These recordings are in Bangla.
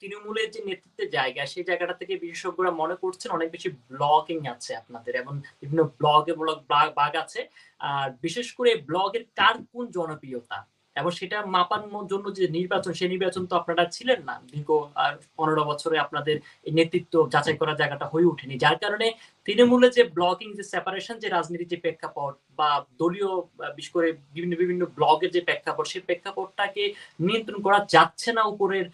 তৃণমূলের যে নেতৃত্বের জায়গা, সেই জায়গাটা থেকে বিশেষজ্ঞরা মনে করছেন অনেক বেশি ব্লগিং আছে আপনাদের এবং বিভিন্ন ব্লগে ব্লগ বাগ আছে। আর বিশেষ করে ব্লগের কার কোন জনপ্রিয়তা? এবং সেটা মাপার জন্য যে নির্বাচন, সেই নির্বাচন তো আপনারা ছিলেন না। দীর্ঘ পনেরো বছরে আপনাদের নেতৃত্ব যাচাই করার জায়গাটা হয়ে ওঠেনি। যার কারণে তৃণমূলে যে ব্লগিং, যে সেপারেশন যে রাজনীতির যে প্রেক্ষাপট বা দলীয় বিশেষ করে বিভিন্ন বিভিন্ন ব্লগের যে প্রেক্ষাপট, সেই প্রেক্ষাপটটাকে নিয়ন্ত্রণ করা যাচ্ছে না উপরের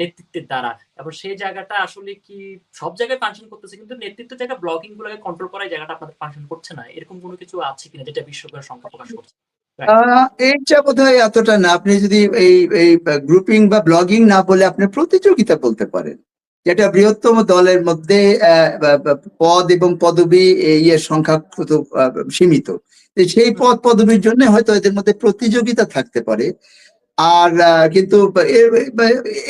নেতৃত্বের দ্বারা। এবং সেই জায়গাটা আসলে কি সব জায়গায় ফাংশন করতেছে কিন্তু নেতৃত্বের জায়গা ব্লগিং গুলোকে কন্ট্রোল করার জায়গাটা আপনাদের ফাংশন করছে না। এরকম কোনো কিছু আছে কিনা যেটা বিশ্বকের সংখ্যা প্রকাশ করছে? এইটা বোধ হয় এতটা না। আপনি যদি এই এই গ্রুপিং বা ব্লগিং না বলে আপনি প্রতিযোগিতা বলতে পারেন। যেটা বৃহত্তম দলের মধ্যে পদ এবং পদবি ইয়ের সংখ্যা সীমিত। সেই পদ পদবীর জন্য হয়তো এদের মধ্যে প্রতিযোগিতা থাকতে পারে। আর কিন্তু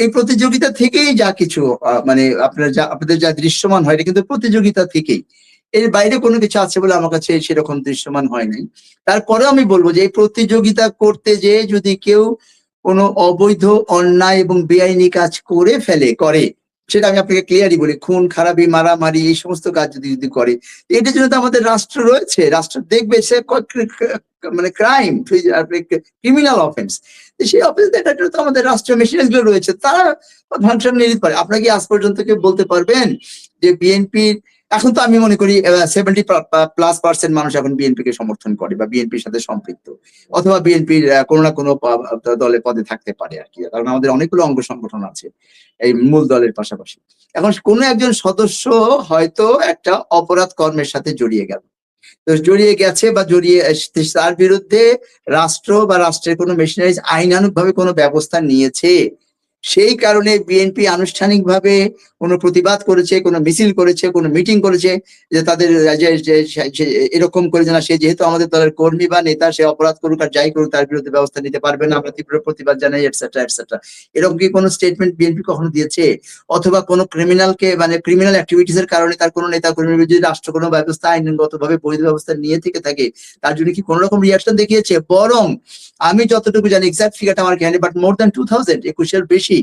এই প্রতিযোগিতা থেকেই যা কিছু মানে আপনার যা, আপনাদের যা দৃশ্যমান হয় কিন্তু প্রতিযোগিতা থেকেই। এর বাইরে কোনো কিছু আছে বলে আমার কাছে সেরকম দৃশ্যমান হয় নাই। তারপরে আমি বলব যে এই প্রতিযোগিতা করতে যে যদি কেউ কোনো অবৈধ, অন্যায় এবং বেআইনি কাজ করে ফেলে, করে সেটা আমি আপনাকে ক্লিয়ারই বলি, খুন, খারাপি, মারামারি, এই সমস্ত কাজ যদি যদি করে, এটার জন্য তো আমাদের রাষ্ট্র রয়েছে। রাষ্ট্র দেখবে সে মানে ক্রাইম ক্রিমিনাল অফেন্স সেই অফেন্স দেখার জন্য তো আমাদের রাষ্ট্রীয় মেশিনারি গুলো রয়েছে, তারা ফাংশন নিয়ে পারে। আপনাকে আজ পর্যন্ত কেউ বলতে পারবেন যে বিএনপির এখন তো আমি মনে করি সেভেন্টি প্লাস পার্সেন্ট মানুষ এখন বিএনপি কে সমর্থন করে বা বিএনপির সাথে সম্পৃক্ত। অথবা বিএনপির কোনো না কোনো দলে পদে থাকতে পারে আর কি। কারণ আমাদের অনেকগুলো অঙ্গ সংগঠন আছে এই মূল দলের পাশাপাশি। এখন কোন একজন সদস্য হয়তো একটা অপরাধ কর্মের সাথে জড়িয়ে গেল। তো জড়িয়ে গেছে বা জড়িয়ে তার বিরুদ্ধে রাষ্ট্র বা রাষ্ট্রের কোনো মেশিনারিজ আইনানুক ভাবে কোনো ব্যবস্থা নিয়েছে। সেই কারণে বিএনপি আনুষ্ঠানিকভাবে কোনো প্রতিবাদ করেছে, কোনো মিছিল করেছে, কোনো মিটিং করেছে যে তাদের এরকম করে না। সে যেহেতু আমাদের দলের কর্মী বা নেতা, সে অপরাধ করুক আর যাই করুক তার বিরুদ্ধে ব্যবস্থা নিতে পারবে না। আমরা তীব্র প্রতিবাদ জানাই এটসেট্রা এটসেট্রা এরকম কি কোনো স্টেটমেন্ট বিএনপি কখনো দিয়েছে? অথবা কোনো ক্রিমিনালকে মানে ক্রিমিনাল অ্যাক্টিভিটিস এর কারণে তার কোনো নেতা কর্মী যদি রাষ্ট্র কোনো ব্যবস্থা আইনগত ভাবে বৈধ ব্যবস্থা নিয়ে থেকে থাকে, তার জন্য কি কোনো রকম রিয়াকশন দেখিয়েছে? বরং আমি যতটুকু জানি এক্সাক্ট ফিগারটা আমার জ্ঞানে but more than two thousand একুশের বেশি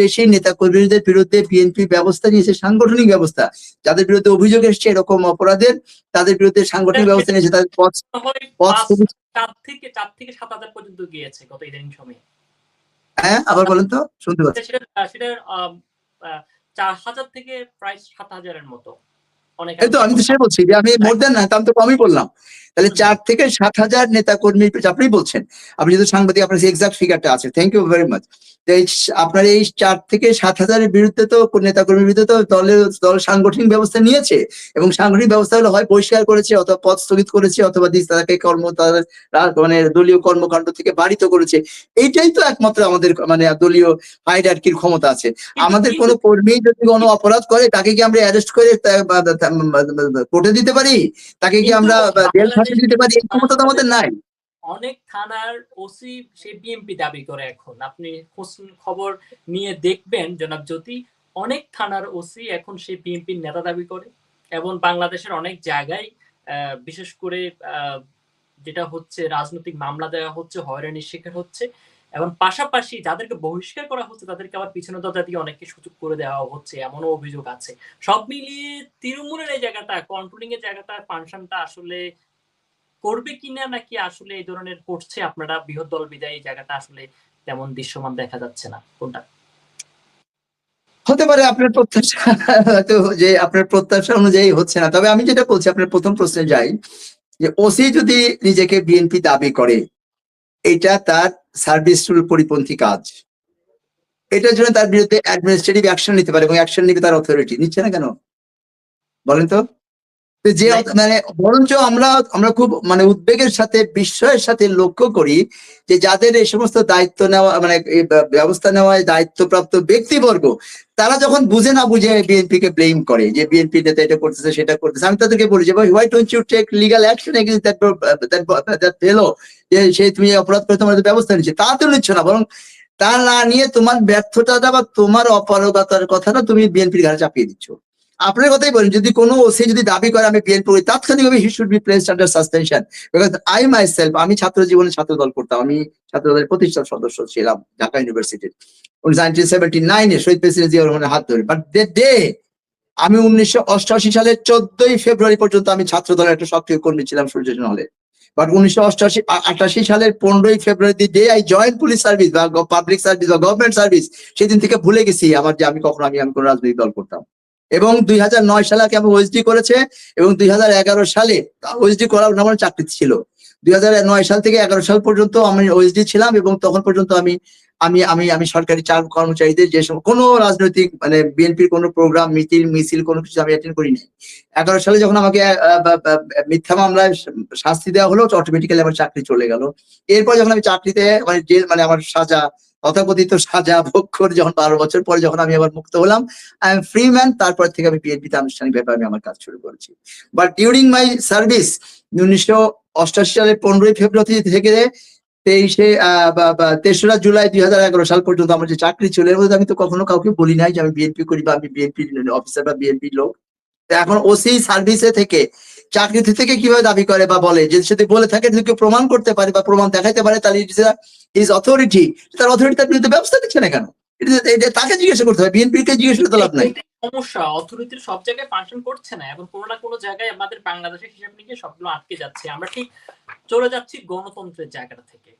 বেশি নেতা কর্মীদের বিরুদ্ধে বিএনপি ব্যবস্থা নিয়েছে সাংগঠনিক ব্যবস্থা। যাদের বিরুদ্ধে অভিযোগ এসছে এরকম অপরাধের তাদের বিরুদ্ধে সাংগঠনিক ব্যবস্থা নিয়েছে তাদের পথ চার থেকে চার থেকে সাত হাজার পর্যন্ত গিয়েছে গত ইদানিং সময়ে। হ্যাঁ আবার বলেন তো শুনতে পাচ্ছি। সেটা চার হাজার থেকে প্রায় সাত হাজারের মতো। এই তো আমি তো সে বলছি যে আমি মোর দেন না আমি তো কমই বললাম। তাহলে চার থেকে সাত হাজার নেতা কর্মী আপনি বলছেন। আপনি যেহেতু সাংবাদিক আপনার এক্সাক্ট ফিগারটা আছে। থ্যাংক ইউ ভেরি মাচ আপনার এই চার থেকে সাত হাজারের বিরুদ্ধে তো নেতা কর্মীর বিরুদ্ধে তো দলের দল সাংগঠনিক ব্যবস্থা নিয়েছে এবং সাংগঠনিক ব্যবস্থা হলো হয় বহিষ্কার করেছে অথবা পদ স্থগিত করেছে অথবা তাদেরকে কর্ম তাদের মানে দলীয় কর্মকাণ্ড থেকে বাড়িত করেছে। এইটাই তো একমাত্র আমাদের মানে দলীয় হাইডার্কির ক্ষমতা আছে। আমাদের কোনো কর্মী যদি কোনো অপরাধ করে তাকে কি আমরা অ্যারেস্ট করে কোর্টে দিতে পারি? তাকে কি আমরা জেল ফাঁসি দিতে পারি? এই ক্ষমতা তো আমাদের নাই। অনেক থানার ওসি সে বিএমপি দাবি করে এখন। আপনি খবর নিয়ে দেখবেন জনাব জ্যোতি অনেক থানার ওসি এখন সে বিএনপির নেতা দাবি করে। এবং বাংলাদেশের অনেক জায়গায় বিশেষ করে যেটা হচ্ছে রাজনৈতিক মামলা দেওয়া হচ্ছে হয়রানির শিকার হচ্ছে। এবং পাশাপাশি যাদেরকে বহিষ্কার করা হচ্ছে, তাদেরকে আবার পিছনে দরজা দিয়ে অনেককে সুযোগ করে দেওয়া হচ্ছে, এমনও অভিযোগ আছে। সব মিলিয়ে তৃণমূলের এই জায়গাটা কন্ট্রোলিং এর জায়গাটা, ফাংশনটা আসলে করবে কিনা নাকি আসলে এই ধরনের করছে আপনারা বৃহৎ দল বিদায়, এই জায়গাটা আসলে তেমন দৃশ্যমান দেখা যাচ্ছে না। কোনটা? হতে পারে আপনার প্রত্যাশা, হয়তো যে আপনার প্রত্যাশা অনুযায়ী হচ্ছে না। তবে আমি যেটা বলছি, আপনার প্রথম প্রশ্নে যাই যে ওসি যদি নিজেকে বিএনপি দাবি করে, এটা তার সার্ভিস রুল পরিপন্থী কাজ। এটার জন্য তার বিরুদ্ধে অ্যাডমিনিস্ট্রেটিভ অ্যাকশন নিতে পারে এবং অ্যাকশন নিবে তার অথরিটি নিচ্ছে না কেন? বলেন তো? যে মানে বরঞ্চ আমরা আমরা খুব মানে উদ্বেগের সাথে বিস্ময়ের সাথে লক্ষ্য করি যে যাদের এই সমস্ত দায়িত্ব নেওয়া মানে ব্যবস্থা নেওয়ায় দায়িত্বপ্রাপ্ত ব্যক্তিবর্গ তারা যখন বুঝে না বুঝে বিএনপি কে ব্লেম করে যে বিএনপি নেতা এটা করতেছে সেটা করতেছে আমি তাদেরকে বলি যে ভাই why don't you take legal action against that that fellow যে সে তুমি অপরাধ করে তোমার ব্যবস্থা নিচ্ছে, তা তো নিচ্ছ না, বরং তা না নিয়ে তোমার ব্যর্থতাটা বা তোমার অপারগতার কথাটা তুমি বিএনপির ঘাড়ে চাপিয়ে দিচ্ছ। আপনার কথাই বলেন, যদি কোনো ওসি যদি দাবি করে আমি বিএনপি করি, তাৎক্ষণিকভাবে he should be placed under suspension because I myself আমি ছাত্র জীবনে ছাত্র দল করতাম, আমি ছাত্র দলের প্রতিষ্ঠান সদস্য ছিলাম ঢাকা ইউনিভার্সিটির নাইনটিন সেভেন্টি নাইনে শহীদ প্রেসিডেন্ট জিয়া হাত ধরে। বাট দে ডে আমি উনিশশো অষ্টআশি সালের চোদ্দই ফেব্রুয়ারি পর্যন্ত আমি ছাত্র দলের একটা সক্রিয় কর্মী ছিলাম সূর্য হলে। বাট উনিশশো অষ্টআশি আটাশি সালের পনেরোই ফেব্রুয়ারি day I joined police service বা পাবলিক সার্ভিস বা গভর্নমেন্ট সার্ভিস সেদিন থেকে ভুলে গেছি আমার যে আমি কখনো আমি আমি কোন রাজনৈতিক দল করতাম। এবং দুই হাজার নয় সালে আমি ওএসডি করেছে এবং দুই হাজার এগারো সালে ওএসডি করার আমার চাকরি ছিল। দুই সাল থেকে এগারো সাল পর্যন্ত আমি ওএসডি ছিলাম এবং তখন পর্যন্ত আমি আমি আমি আমি সরকারি চার কর্মচারীদের যে কোনো রাজনৈতিক মানে বিএনপির কোনো প্রোগ্রাম মিছিল মিছিল কোনো কিছু আমি অ্যাটেন্ড করিনি। এগারো সালে যখন আমাকে মিথ্যা মামলায় শাস্তি দেওয়া হলো অটোমেটিক্যালি আমার চাকরি চলে গেল। এরপর যখন আমি চাকরিতে মানে জেল মানে আমার সাজা, তথাকথিত সাজা ভোগ করে যখন বারো বছর পরে যখন আমি আবার মুক্ত হলাম আই এম ফ্রি ম্যান তারপর থেকে আমি বিএনপিতে আনুষ্ঠানিক ব্যাপারে আমি আমার কাজ শুরু করেছি। বাট ডিউরিং মাই সার্ভিস উনিশশো অষ্টাশি সালের পনেরোই ফেব্রুয়ারি থেকে তেইশে তেসরা জুলাই দুই হাজার এগারো সাল পর্যন্ত আমার যে চাকরি ছিল, এর মধ্যে আমি তো কখনো কাউকে বলি নাই যে আমি বিএনপি করি বা আমি বিএনপি অফিসার বা বিএনপি লোক। এখন ওসি সার্ভিসে থেকে চাকরি থেকে কীভাবে দাবি করে বা বলে? যদি সেটা বলে থাকে, যদি কেউ প্রমাণ করতে পারে বা প্রমাণ দেখাতে পারে, তাহলে ইজ অথরিটি তার অথরিটি তার বিরুদ্ধে ব্যবস্থা নিচ্ছে না কেন? তাকে জিজ্ঞাসা করতে হবে বিএনপি কে জিজ্ঞেস করতে লাভ নাই। সমস্যা অর্থনীতির সব জায়গায় ফাংশন করছে না এবং কোনো না কোনো জায়গায় আমাদের বাংলাদেশের হিসাব নিয়ে সবগুলো আটকে যাচ্ছে। আমরা ঠিক চলে যাচ্ছি গণতন্ত্রের জায়গাটা থেকে।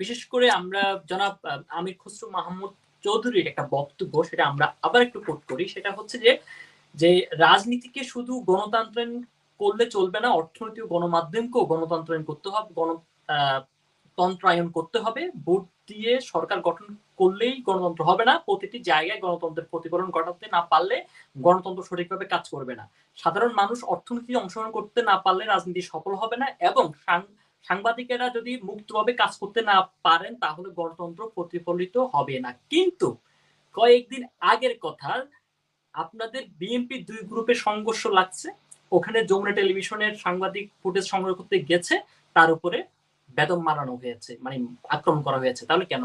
বিশেষ করে আমরা জনাব আমির খসরু মাহমুদ চৌধুরীর একটা বক্তব্য সেটা আমরা আবার একটু কোট করি। সেটা হচ্ছে যে যে রাজনীতিকে শুধু গণতান্ত্রায়ন করলে চলবে না অর্থনীতি ও গণমাধ্যমকেও গণতন্ত্রায়ন করতে হবে গণ আহ, তন্ত্রায়ন করতে হবে। ভোট দিয়ে সরকার গঠন করলেই গণতন্ত্র হবে না, প্রতিটি জায়গায় গণতন্ত্রের প্রতিফলন ঘটাতে না পারলে গণতন্ত্র সঠিকভাবে কাজ করবে না। সাধারণ মানুষ অর্থনীতিতে অংশগ্রহণ করতে না পারলে রাজনীতি সফল হবে না এবং সাংবাদিকেরা যদি মুক্তভাবে কাজ করতে না পারেন, তাহলে গণতন্ত্র প্রতিফলিত হবে না। কিন্তু কয়েকদিন আগের কথা, আপনাদের বিএনপি দুই গ্রুপে সংঘর্ষ লাগছে। ওখানে যমুনা টেলিভিশনের সাংবাদিক ফুটেজ সংগ্রহ করতে গেছে, তার উপরে বেদম মারানো হয়েছে মানে আক্রমণ করা হয়েছে। তাহলে কেন?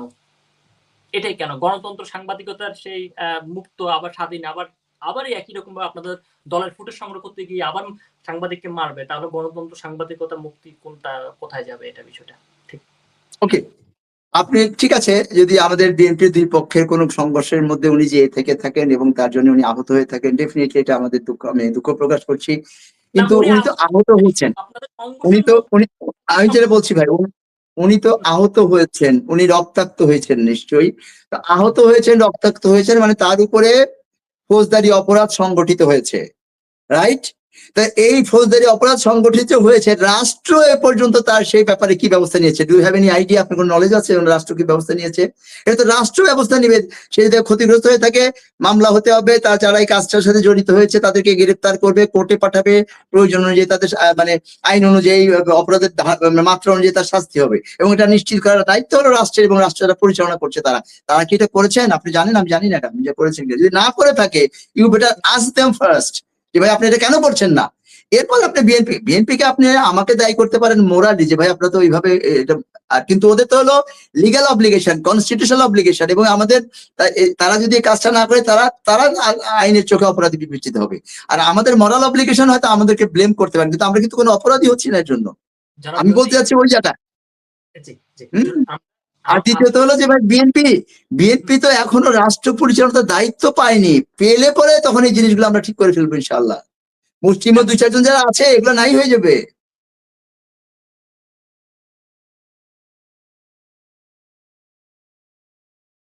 এটাই কেন? গণতন্ত্র সাংবাদিকতার সেই মুক্ত আবার স্বাধীন আবার আবার একই রকম ভাবে আপনাদের দলের ফুটেজ সংগ্রহ করতে গিয়ে আবার সাংবাদিককে মারবে। তাহলে গণতন্ত্র সাংবাদিকতা মুক্তি কোনটা কোথায় যাবে এটা বিষয়টা? ঠিক। ওকে আপনি ঠিক আছে যদি আমাদের বিএনপি দুই পক্ষের কোনো সংঘর্ষের মধ্যে উনি যে থেকে থাকেন এবং তার জন্য উনি আহত হয়ে থাকেন ডেফিনেটলি এটা আমাদের দুঃখ আমি দুঃখ প্রকাশ করছি। কিন্তু উনি উনি তো আহত হয়েছেন। উনি তো উনি আমি যেটা বলছি ভাই উনি- তো আহত হয়েছেন, উনি রক্তাক্ত হয়েছেন নিশ্চয়ই। তো আহত হয়েছেন, রক্তাক্ত হয়েছেন মানে তার উপরে ফৌজদারি অপরাধ সংগঠিত হয়েছে রাইট তা এই ফৌজদারি অপরাধ সংগঠিত হয়েছে, রাষ্ট্র এ পর্যন্ত তার সেই ব্যাপারে কি ব্যবস্থা নিয়েছে? ডু হ্যাভ এনি আইডিয়া আপনার কোনো নলেজ আছে? রাষ্ট্র কি ব্যবস্থা নিয়েছে? এটা তো রাষ্ট্র ব্যবস্থা নিবে। সে যদি ক্ষতিগ্রস্ত হয়ে থাকে, মামলা হতে হবে, তার যারা এই কাজটার সাথে জড়িত হয়েছে, তাদেরকে গ্রেফতার করবে, কোর্টে পাঠাবে, প্রয়োজন অনুযায়ী তাদের মানে আইন অনুযায়ী অপরাধের মানে মাত্রা অনুযায়ী তার শাস্তি হবে। এবং এটা নিশ্চিত করার দায়িত্ব হলো রাষ্ট্রের এবং রাষ্ট্র যারা পরিচালনা করছে তারা। তারা কি এটা করেছেন? আপনি জানেন? আমি জানি না এটা। করেছেন, যদি না করে থাকে you better ask them first যে ভাই আপনি এটা কেন করছেন না এরপর আপনি বিএনপি বিএনপি কে আপনি আমাকে দায়ী করতে পারেন মোরালি যে ভাই আপনারা তো ওইভাবে আর কিন্তু ওদের তো হলো লিগ্যাল অব্লিগেশন কনস্টিটিউশনাল অব্লিগেশন এবং আমাদের তারা যদি এই কাজটা না করে তারা তারা আইনের চোখে অপরাধী বিবেচিত হবে আর আমাদের মরাল অব্লিগেশন হয়তো আমাদেরকে ব্লেম করতে পারেন কিন্তু আমরা কিন্তু কোনো অপরাধী হচ্ছি না এর জন্য আমি বলতে চাচ্ছি ওই জায়গা জি, জি। হুম? আম- আর দ্বিতীয়ত হলো যে ভাই বিএনপি বিএনপি তো এখনও রাষ্ট্র পরিচালনার দায়িত্ব পায়নি। পেলে পরে তখন এই জিনিসগুলো আমরা ঠিক করে ফেলব ইনশাল্লাহ মুসলিম দুই চারজন যারা আছে এগুলো নাই হয়ে যাবে।